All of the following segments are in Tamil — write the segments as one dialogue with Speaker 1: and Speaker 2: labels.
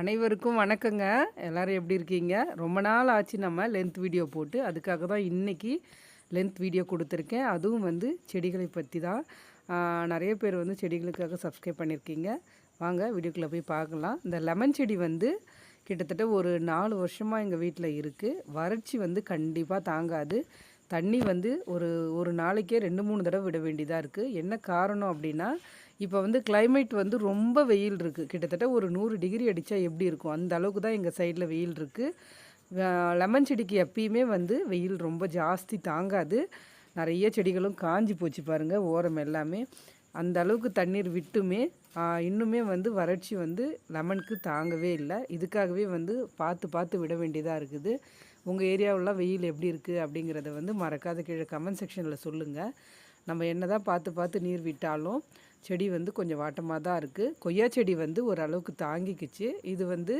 Speaker 1: அனைவருக்கும் வணக்கங்க. எல்லோரும் எப்படி இருக்கீங்க? ரொம்ப நாள் ஆச்சு நம்ம லென்த் வீடியோ போட்டு. அதுக்காக தான் இன்றைக்கி லென்த் வீடியோ கொடுத்துருக்கேன். அதுவும் வந்து செடிகளை பற்றி தான். நிறைய பேர் வந்து செடிகளுக்காக சப்ஸ்கிரைப் பண்ணியிருக்கீங்க. வாங்க வீடியோக்குள்ளே போய் பார்க்கலாம். இந்த லெமன் செடி வந்து கிட்டத்தட்ட ஒரு நாலு வருஷமாக எங்கள் வீட்டில் இருக்குது வறட்சி வந்து கண்டிப்பாக தாங்காது. தண்ணி வந்து ஒரு ஒரு நாளைக்கே ரெண்டு மூணு தடவை விட வேண்டியதாக இருக்குது என்ன காரணம் அப்படின்னா இப்போ வந்து கிளைமேட் வந்து ரொம்ப வெயில் இருக்குது கிட்டத்தட்ட ஒரு நூறு டிகிரி அடித்தா எப்படி இருக்கும்? அந்த அளவுக்கு தான் எங்கள் சைடில் வெயில் இருக்குது லெமன் செடிக்கு எப்பயுமே வந்து வெயில் ரொம்ப ஜாஸ்தி தாங்காது. நிறைய செடிகளும் காஞ்சி போச்சு பாருங்கள் ஓரம் எல்லாமே. அந்த அளவுக்கு தண்ணீர் விட்டுமே இன்னுமே வந்து வறட்சி வந்து லெமனுக்கு தாங்கவே இல்லை. இதுக்காகவே வந்து பார்த்து பார்த்து விட வேண்டியதாக இருக்குது. உங்கள் ஏரியாவிலாம் வெயில் எப்படி இருக்குது அப்படிங்கிறத வந்து மறக்காத கீழே கமெண்ட் செக்ஷனில் சொல்லுங்கள் நம்ம என்ன தான் பார்த்து பார்த்து நீர் விட்டாலும் செடி வந்து கொஞ்சம் வாட்டமாக தான் இருக்குது கொய்யா செடி வந்து ஓரளவுக்கு தாங்கிக்குச்சு. இது வந்து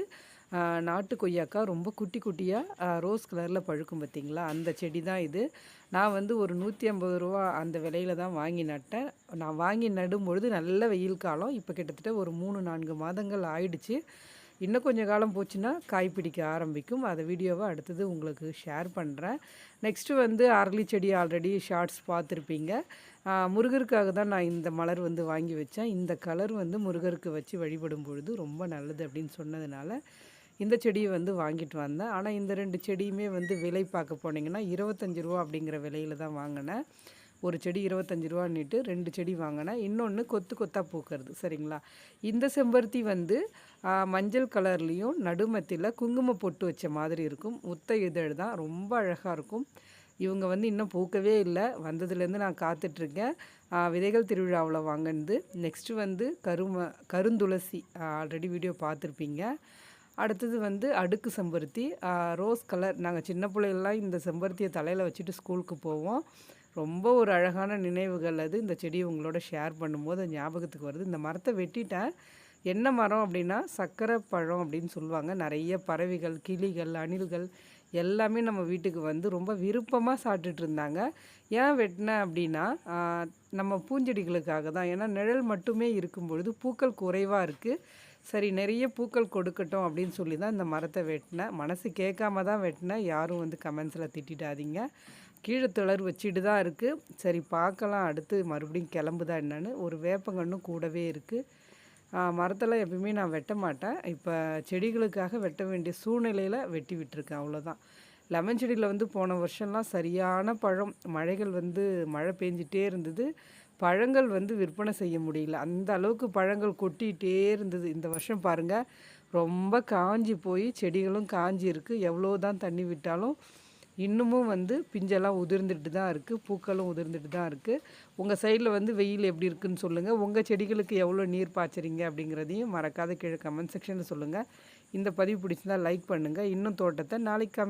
Speaker 1: நாட்டு கொய்யாக்கா ரொம்ப குட்டி குட்டியாக ரோஸ் கலரில் பழுக்கும் பார்த்திங்களா அந்த செடி தான் இது. நான் வந்து ஒரு நூற்றி ஐம்பது ரூபா அந்த விலையில தான் வாங்கி நட்டேன். நான் வாங்கி நடும்பொழுது நல்ல வெயில் காலம். இப்போ கிட்டத்தட்ட ஒரு மூணு நான்கு மாதங்கள் ஆயிடுச்சு. இன்னும் கொஞ்சம் காலம் போச்சுன்னா காய் பிடிக்க ஆரம்பிக்கும். அதை வீடியோவை அடுத்தது உங்களுக்கு ஷேர் பண்ணுறேன் நெக்ஸ்ட்டு வந்து அரளி செடி ஆல்ரெடி ஷார்ட்ஸ் பார்த்துருப்பீங்க. முருகருக்காக தான் நான் இந்த மலர் வந்து வாங்கி வச்சேன். இந்த கலர் வந்து முருகருக்கு வச்சு வழிபடும் பொழுது ரொம்ப நல்லது அப்படின்னு சொன்னதுனால இந்த செடியை வந்து வாங்கிட்டு வந்தேன். ஆனால் இந்த ரெண்டு செடியுமே வந்து விலை பார்க்க போனீங்கன்னா இருபத்தஞ்சி ரூபா அப்படிங்கிற விலையில் தான் வாங்கினேன். ஒரு செடி இருபத்தஞ்சி ரூபான்னுட்டு ரெண்டு செடி வாங்கினேன் இன்னொன்று கொத்து கொத்தாக பூக்கிறது சரிங்களா? இந்த செம்பருத்தி வந்து மஞ்சள் கலர்லேயும் நடுமத்தில் குங்கும பொட்டு வச்ச மாதிரி இருக்கும். முத்த இதழ் தான் ரொம்ப அழகாக இருக்கும். இவங்க வந்து இன்னும் பூக்கவே இல்லை. வந்ததுலேருந்து நான் காத்துட்ருக்கேன். விதைகள் திருவிழாவில் வாங்கினது. நெக்ஸ்ட்டு வந்து கரும கருந்துளசி ஆல்ரெடி வீடியோ பார்த்துருப்பீங்க. அடுத்தது வந்து அடுக்கு செம்பருத்தி. ரோஸ் கலர் நாங்கள் சின்ன பிள்ளைகள்லாம் இந்த செம்பருத்தியை தலையில் வச்சுட்டு ஸ்கூலுக்கு போவோம். ரொம்ப ஒரு அழகான நினைவுகள் அது. இந்த செடி உங்களோட ஷேர் பண்ணும்போது ஞாபகத்துக்கு வருது. இந்த மரத்தை வெட்டிட்டேன். என்ன மரம் அப்படின்னா சர்க்கரை பழம் அப்படின்னு சொல்லுவாங்க. நிறைய பறவைகள் கிளிகள் அணில்கள் எல்லாமே நம்ம வீட்டுக்கு வந்து ரொம்ப விருப்பமாக சாப்பிட்டுட்டு இருந்தாங்க. ஏன் வெட்டினேன் அப்படின்னா நம்ம பூஞ்செடிகளுக்காக தான். ஏன்னா நிழல் மட்டுமே இருக்கும் பொழுது பூக்கள் குறைவாக இருக்குது சரி நிறைய பூக்கள் கொடுக்கட்டும் அப்படின்னு சொல்லி தான் இந்த மரத்தை வெட்டினேன். மனசு கேட்காம தான் வெட்டினேன். யாரும் வந்து கமெண்ட்ஸில் திட்டாதீங்க கீழே திளர் வச்சுட்டு தான் இருக்குது சரி பார்க்கலாம். அடுத்து மறுபடியும் கிளம்புதா என்னென்னு. ஒரு வேப்பங்கன்னும் கூடவே இருக்குது மரத்தெல்லாம் எப்பயுமே நான் வெட்ட மாட்டேன். இப்போ செடிகளுக்காக வெட்ட வேண்டிய சூழ்நிலையில் வெட்டி விட்டுருக்கேன் அவ்வளோதான் லெமன் செடியில் வந்து போன வருஷம்லாம் சரியான பழம். மழைகள் வந்து மழை பெஞ்சிட்டே இருந்தது. பழங்கள் வந்து விற்பனை செய்ய முடியல. அந்த அளவுக்கு பழங்கள் கொட்டிகிட்டே இருந்தது. இந்த வருஷம் பாருங்கள் ரொம்ப காஞ்சி போய் செடிகளும் காஞ்சி இருக்குது எவ்வளோ தான் தண்ணி விட்டாலும் இன்னமும் வந்து பிஞ்செல்லாம் உதிர்ந்துட்டு தான் இருக்குது பூக்களும் உதிர்ந்துட்டு தான் இருக்குது உங்கள் சைடில் வந்து வெயில் எப்படி இருக்குன்னு சொல்லுங்கள் உங்கள் செடிகளுக்கு எவ்வளோ நீர் பாய்ச்சறீங்க அப்படிங்கிறதையும் மறக்காத கீழே கமெண்ட் செக்ஷனில் சொல்லுங்கள் இந்த பதிவு பிடிச்சிருந்தால் லைக் பண்ணுங்கள் இன்னும் தோட்டத்தை நாளைக்கு